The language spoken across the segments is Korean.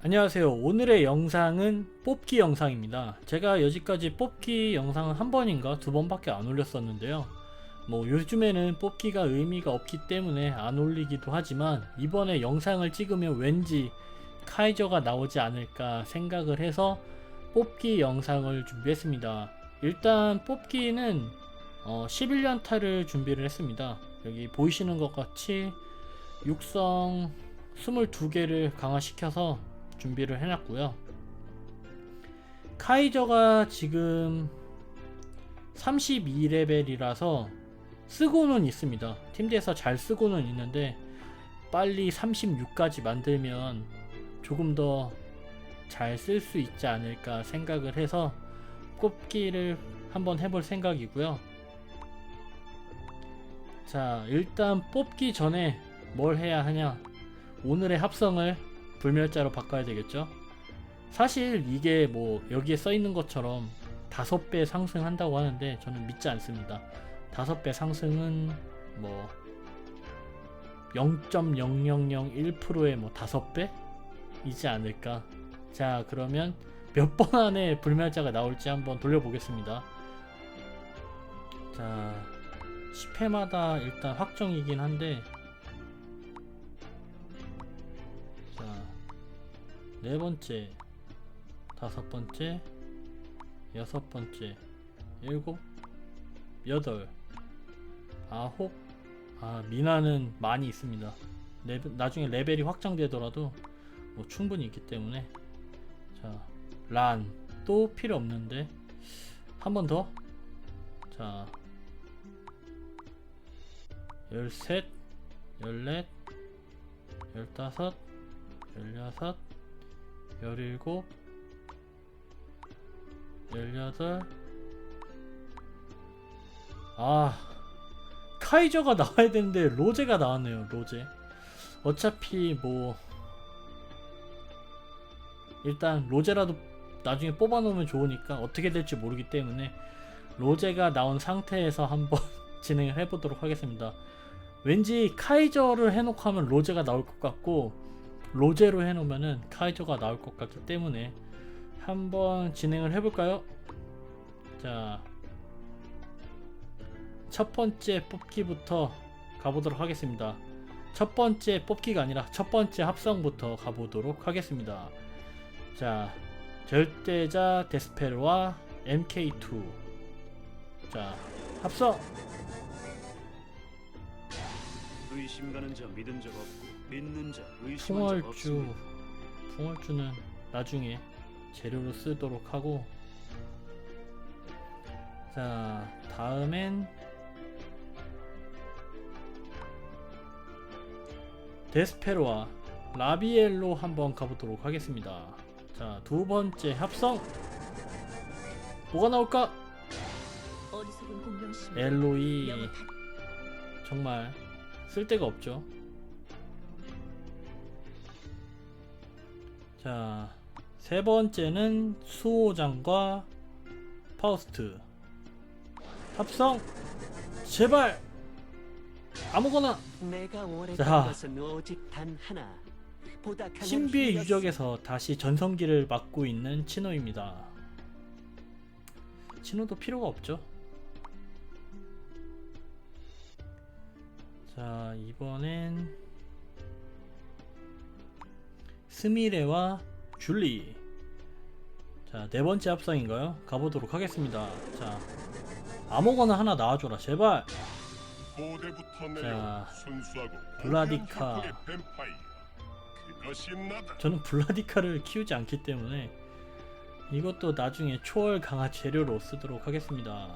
안녕하세요. 오늘의 영상은 뽑기 영상입니다. 제가 여지까지 뽑기 영상을 한 번인가 두 번밖에 안 올렸었는데요. 뭐 요즘에는 뽑기가 의미가 없기 때문에 안 올리기도 하지만 이번에 영상을 찍으면 왠지 카이저가 나오지 않을까 생각을 해서 뽑기 영상을 준비했습니다. 일단 뽑기는 어, 11연타를 준비를 했습니다. 여기 보이시는 것 같이 육성 22개를 강화시켜서 준비를 해놨고요. 카이저가 지금 32레벨이라서 쓰고는 있습니다. 팀대에서 잘 쓰고는 있는데 빨리 36까지 만들면 조금 더 잘 쓸 수 있지 않을까 생각을 해서 꼽기를 한번 해볼 생각이고요. 자, 일단 뽑기 전에 뭘 해야 하냐? 오늘의 합성을 불멸자로 바꿔야 되겠죠? 사실 이게 뭐 여기에 써 있는 것처럼 다섯 배 상승한다고 하는데 저는 믿지 않습니다. 다섯 배 상승은 뭐 0.0001%의 뭐 다섯 배이지 않을까. 자, 그러면 몇 번 안에 불멸자가 나올지 한번 돌려보겠습니다. 자, 10회마다 일단 확정이긴 한데 자, 네 번째, 다섯 번째, 여섯 번째, 일곱, 여덟, 아홉, 아 미나는 많이 있습니다. 레벨, 나중에 레벨이 확장되더라도 뭐 충분히 있기 때문에 자, 란 또 필요 없는데 한 번 더. 자, 열셋, 열넷, 열여섯, 열일곱, 열여덟. 아, 카이저가 나와야 되는데 로제가 나왔네요. 로제. 어차피 뭐 일단 로제라도 나중에 뽑아놓으면 좋으니까 어떻게 될지 모르기 때문에 로제가 나온 상태에서 한번 진행을 해보도록 하겠습니다. 왠지 카이저를 해놓고 하면 로제가 나올 것 같고 로제로 해놓으면은 카이저가 나올 것 같기 때문에 한번 진행을 해볼까요? 자, 첫 번째 뽑기부터 가보도록 하겠습니다. 첫 번째 뽑기가 아니라 첫 번째 합성부터 가보도록 하겠습니다. 자, 절대자 데스페르와 MK2. 자, 합성! 의심 가는 자 믿은 적 없고 믿는 자 의심한 적 풍월주 없습니다. 풍월주는 나중에 재료로 쓰도록 하고 자 다음엔 데스페로와 라비엘로 한번 가보도록 하겠습니다 자 두 번째 합성 뭐가 나올까 어리석은 공명심 엘로이 정말 쓸데가 없죠. 자, 세 번째는 수호장과 파우스트. 합성! 제발! 아무거나! 자. 신비의. 유적에서 다시 전성기를 맡고 있는 치노입니다. 치노도 필요가 없죠. 자, 이번엔 스미레와 줄리. 자, 네 번째 합성인가요? 가보도록 하겠습니다. 자, 아무거나 하나 나와줘라, 제발. 자, 블라디카. 저는 블라디카를 키우지 않기 때문에 이것도 나중에 초월 강화 재료로 쓰도록 하겠습니다.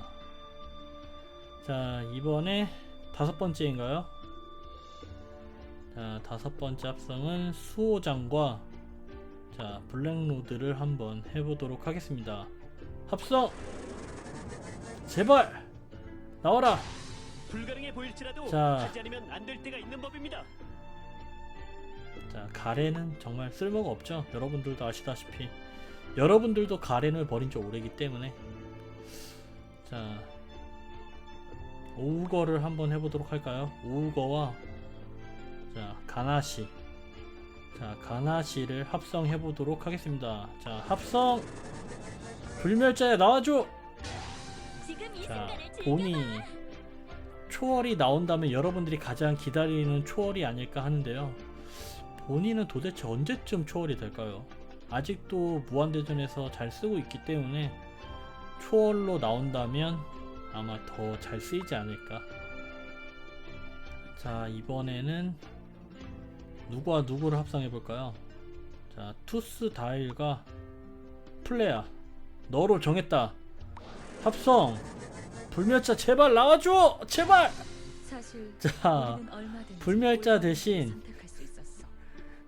자, 이번에 다섯 번째인가요? 자, 다섯 번째 합성은 수호장과 자, 블랙로드를 한번 해보도록 하겠습니다. 합성! 제발! 나와라! 불가능해 보일지라도 자. 하지 않으면 안 될 때가 있는 법입니다. 자, 가래는 정말 쓸모가 없죠. 여러분들도 아시다시피. 여러분들도 가렌을 버린 지 오래기 때문에. 자, 오우거를 한번 해보도록 할까요? 오우거와, 자, 가나시. 자 가나시를 합성해 보도록 하겠습니다. 자 합성. 불멸자야 나와줘! 자 즐겨봐. 초월이 나온다면 여러분들이 가장 기다리는 초월이 아닐까 하는데요. 본인은 도대체 언제쯤 초월이 될까요? 아직도 무한대전에서 잘 쓰고 있기 때문에 초월로 나온다면 아마 더 잘 쓰이지 않을까? 자 이번에는 누구와 누구를 합성해 볼까요? 자 투스 다일과 플레야 너로 정했다. 합성! 불멸자 제발 나와줘! 제발! 자 불멸자 대신.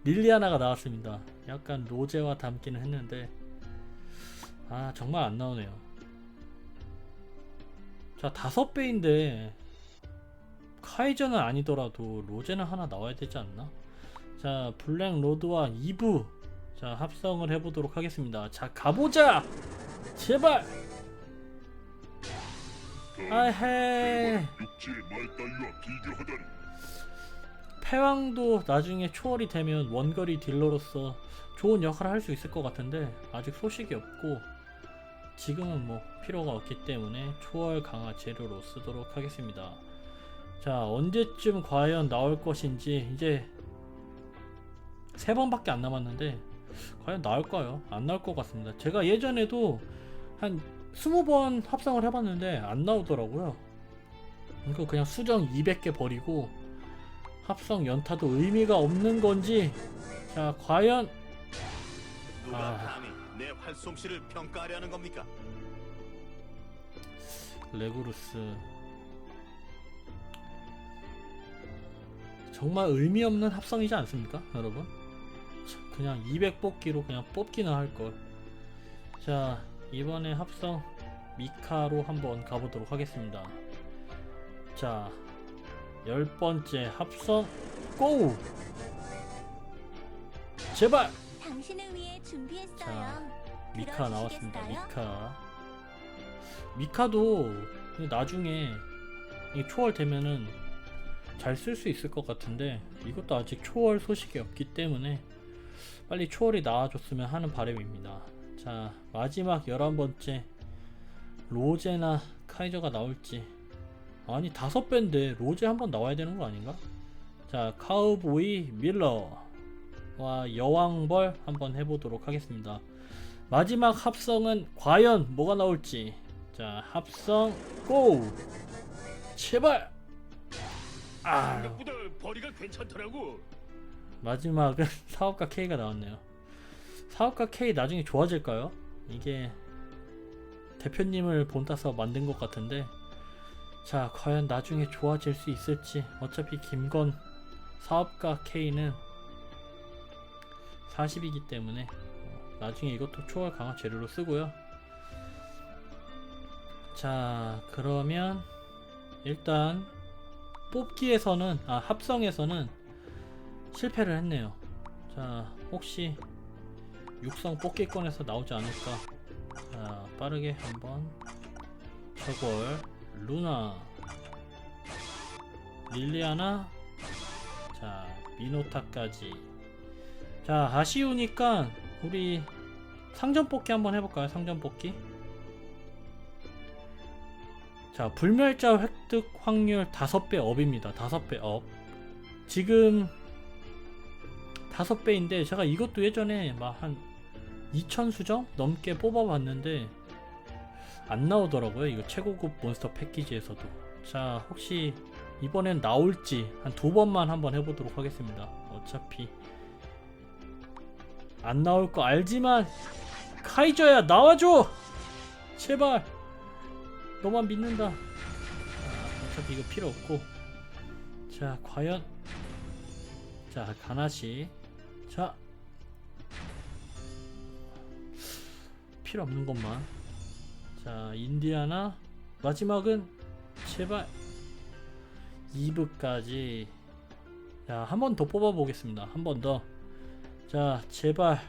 릴리아나가 나왔습니다. 약간 로제와 닮기는 했는데 아 정말 안 나오네요. 자 다섯 배인데 카이저는 아니더라도 로제는 하나 나와야 되지 않나 자 블랙 로드와 이브. 자 합성을 해보도록 하겠습니다. 자 가보자! 제발! 아헤 패왕도 나중에 초월이 되면 원거리 딜러로서 좋은 역할을 할 수 있을 것 같은데 아직 소식이 없고 지금은 뭐 필요가 없기 때문에 초월 강화 재료로 쓰도록 하겠습니다. 자 언제쯤 과연 나올 것인지 이제 세 번밖에 안 남았는데 과연 나올까요? 안 나올 것 같습니다. 제가 예전에도 한 스무 번 합성을 해봤는데 안 나오더라고요. 이거 그냥 수정 200개 버리고 합성 연타도 의미가 없는 건지 자 과연 누가 아. 감히 내 활솜씨를 평가하려는 겁니까? 레구루스 정말 의미 없는 합성이지 않습니까 여러분 참, 그냥 200 뽑기로 그냥 뽑기나 할걸 자 이번에 합성 미카로 한번 가보도록 하겠습니다 자 열번째 합성 고 제발 당신을 위해 준비했어요. 자, 미카 나왔습니다. 미카. 미카도 나중에 이 초월 되면은 잘 쓸 수 있을 것 같은데 이것도 아직 초월 소식이 없기 때문에 빨리 초월이 나와줬으면 하는 바람입니다. 자 마지막 열한 번째 로제나 카이저가 나올지 아니 다섯 배인데 로제 한번 나와야 되는 거 아닌가? 자 카우보이 밀러와 여왕벌 한번 해보도록 하겠습니다. 마지막 합성은 과연 뭐가 나올지 자 합성 고 제발 아 생각보다 벌이가 괜찮더라고. 마지막은 사업가 K가 나왔네요. 사업가 K 나중에 좋아질까요? 이게 대표님을 본따서 만든 것 같은데 자 과연 나중에 좋아질 수 있을지. 어차피 김건 사업가 K는 40이기 때문에 어, 나중에 이것도 초월 강화 재료로 쓰고요. 자 그러면 일단 뽑기에서는 아 합성에서는 실패를 했네요. 자 혹시 육성 뽑기권에서 나오지 않을까? 자 빠르게 한번 저걸 루나 릴리아나 자 미노타까지. 자 아쉬우니까 우리 상점 뽑기 한번 해볼까요? 상점 뽑기? 자 불멸자 획득 확률 5배 업입니다. 5배 업. 지금 5배인데 제가 이것도 예전에 막 한2000 수정 넘게 뽑아봤는데 안 나오더라고요. 이거 최고급 몬스터 패키지에서도. 자 혹시 이번엔 나올지 한 두 번만 한번 해보도록 하겠습니다. 어차피 안 나올 거 알지만 카이저야 나와줘! 제발! 너만 믿는다. 아, 어차피 이거 필요 없고. 자 과연 자 가나시 자. 필요 없는 것만. 자 인디아나. 마지막은 제발 2부까지. 자 한 번 더 뽑아 보겠습니다. 한 번더자 제발.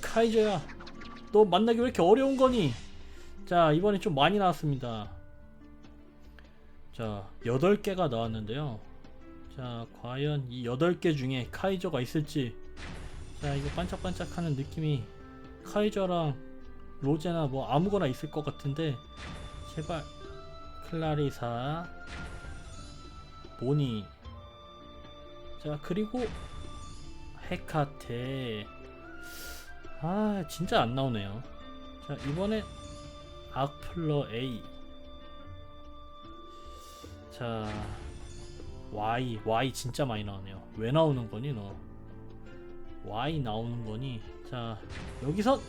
카이저야 너 만나기 왜 이렇게 어려운 거니? 자 이번에 좀 많이 나왔습니다. 자 8개가 나왔는데요 자 과연 이 8개 중에 카이저가 있을지. 자 이거 반짝반짝하는 느낌이 카이저랑 로제나 뭐 아무거나 있을 것 같은데 제발 클라리사 보니. 자 그리고 헤카테. 아 진짜 안 나오네요. 자 이번에 악플러 A. 자 Y Y 진짜 많이 나오네요. 왜 나오는 거니 너? Y 나오는 거니? 자 여기서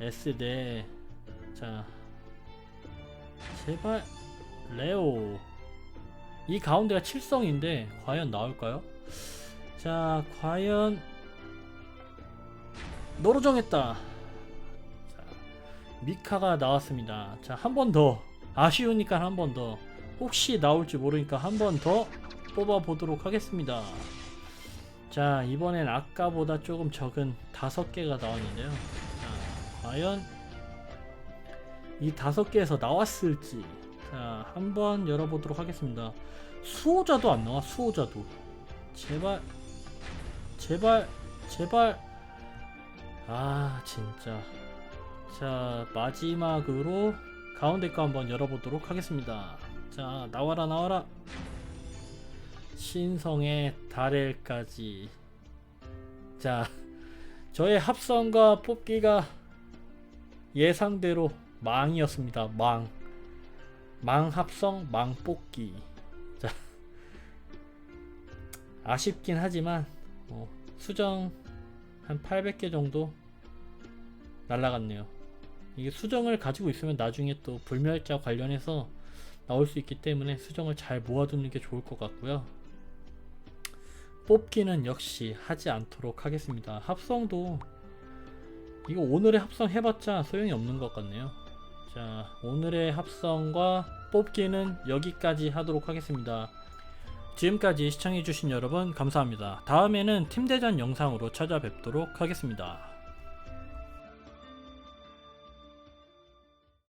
S대 자 제발 레오. 이 가운데가 칠성인데 과연 나올까요? 자 과연 너로 정했다. 자, 미카가 나왔습니다. 자 한 번 더. 아쉬우니까 한 번더 혹시 나올지 모르니까 한 번 더 뽑아 보도록 하겠습니다. 자 이번엔 아까보다 조금 적은 다섯 개가 나왔는데요. 자 과연 이 다섯 개에서 나왔을지 자 한번 열어보도록 하겠습니다. 수호자도 안 나와 수호자도. 제발 제발 제발. 아 진짜. 자 마지막으로 가운데 거 한번 열어보도록 하겠습니다 자 나와라 나와라. 신성의 다렐까지. 자 저의 합성과 뽑기가 예상대로 망이었습니다. 망. 망합성 망뽑기. 자 아쉽긴 하지만 뭐 수정 한 800개 정도 날라갔네요. 이게 수정을 가지고 있으면 나중에 또 불멸자 관련해서 나올 수 있기 때문에 수정을 잘 모아두는 게 좋을 것 같고요. 뽑기는 역시 하지 않도록 하겠습니다. 합성도 이거 오늘의 합성 해봤자 소용이 없는 것 같네요. 자 오늘의 합성과 뽑기는 여기까지 하도록 하겠습니다. 지금까지 시청해주신 여러분 감사합니다. 다음에는 팀대전 영상으로 찾아뵙도록 하겠습니다